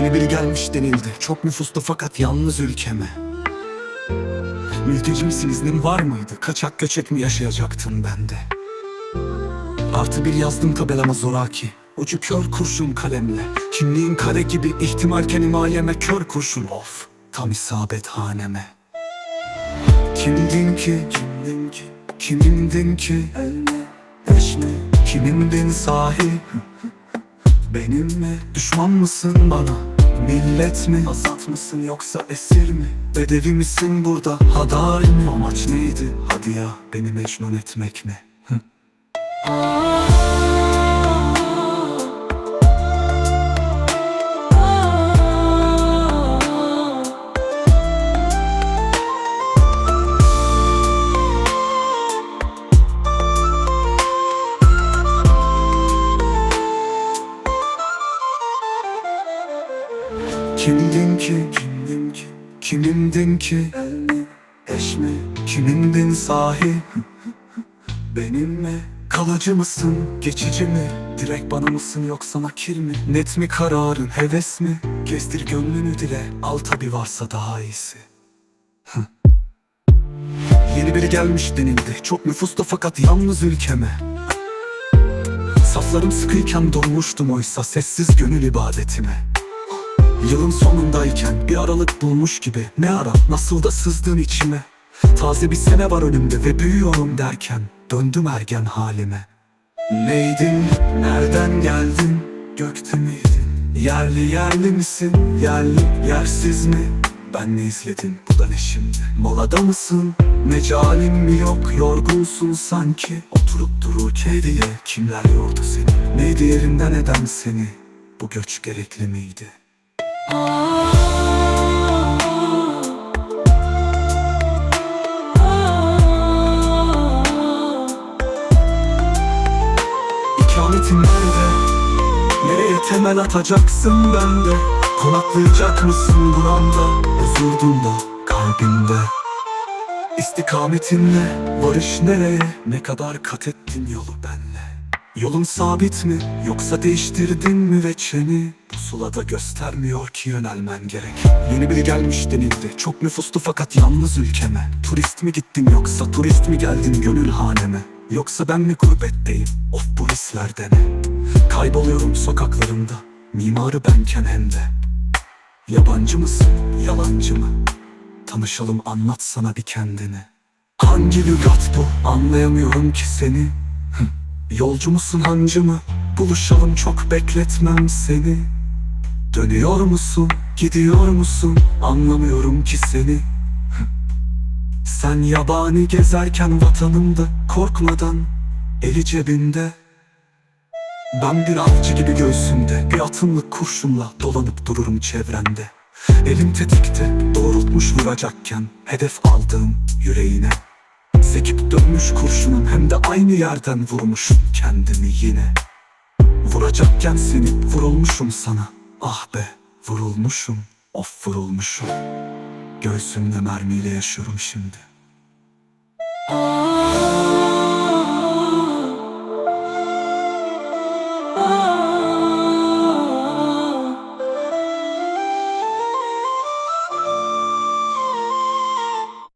Yeni biri gelmiş denildi. Çok nüfuslu fakat yalnız ülkeme. Mülteci misin iznin var mıydı? Kaçak göçek mi yaşayacaktın bende? Artı bir yazdım tabelama zoraki. Ucu kör kurşun kalemle. Kimliğin kare gibi ihtimalken himayeme kör kurşun. Of Tam isabet haneme. Kimdin ki, kimdin ki, kimindin ki? Eş mi, kimindin sahi? Benim mi, düşman mısın bana Millet mi, azat mısın yoksa esir mi? Bedevi misin burada, hadar mı? Amaç neydi, hadi ya beni mecnun etmek mi? Hı. Kimdin ki, kimdin ki, kimindin ki? El mi, eş mi, kimindin sahi? Benim mi, kalıcı mısın, geçici mi? Direkt bana mısın yoksa nakir mi? Net mi kararın, heves mi? Gezdir gönlünü dile, al tabi varsa daha iyisi. Yeni biri gelmiş denildi. Çok nüfuslu fakat yalnız ülkeme. Saflarım sıkıyken dolmuştum oysa Sessiz gönül ibadetime Yılın sonundayken bir aralık bulmuş gibi. Ne ara? Nasıl da sızdın içime. Taze bir sene var önümde ve büyüyorum derken Döndüm ergen halime. Neydin, nereden geldin, gökte miydin? Yerli yerli misin, yerli yersiz mi? Ben ne izledin, bu da ne şimdi? Molada mısın, mecalim mi yok? Yorgunsun sanki, oturup dururken diye Kimler yordu seni, neydi yerinden eden seni? Bu göç gerekli miydi İkametin nerede? Nereye temel atacaksın bende? Konaklayacak mısın buramda? Huzurdunda, kalbimde İstikametin ne? Varış nereye? Ne kadar kat ettin yolu benle? Yolun sabit mi? Yoksa değiştirdin mi veçeni? Pusulada göstermiyor ki yönelmen gerek. Yeni biri gelmiş denildi Çok nüfuslu fakat yalnız ülkeme. Turist mi gittin yoksa turist mi geldin gönül haneme? Yoksa ben mi gurbetteyim? Of bu hislerde ne Kayboluyorum sokaklarında Mimarı benken hem de Yabancı mısın yalancı mı? Tanışalım anlatsana bir kendini. Hangi lügat bu? Anlayamıyorum ki seni Yolcu musun hancı mı? Buluşalım çok bekletmem seni. Dönüyor musun gidiyor musun? Anlamıyorum ki seni. Sen yabani gezerken vatanımda Korkmadan eli cebinde. Ben bir avcı gibi göğsümde Bir atımlık kurşunla dolanıp dururum çevrende. Elim tetikte doğrultmuş vuracakken Hedef aldığım yüreğine Sekip dönmüş kurşunum hem de aynı yerden vurmuşum kendimi yine. Vuracakken seni vurulmuşum sana. Ah be vurulmuşum of vurulmuşum. Göğsümde mermiyle yaşıyorum şimdi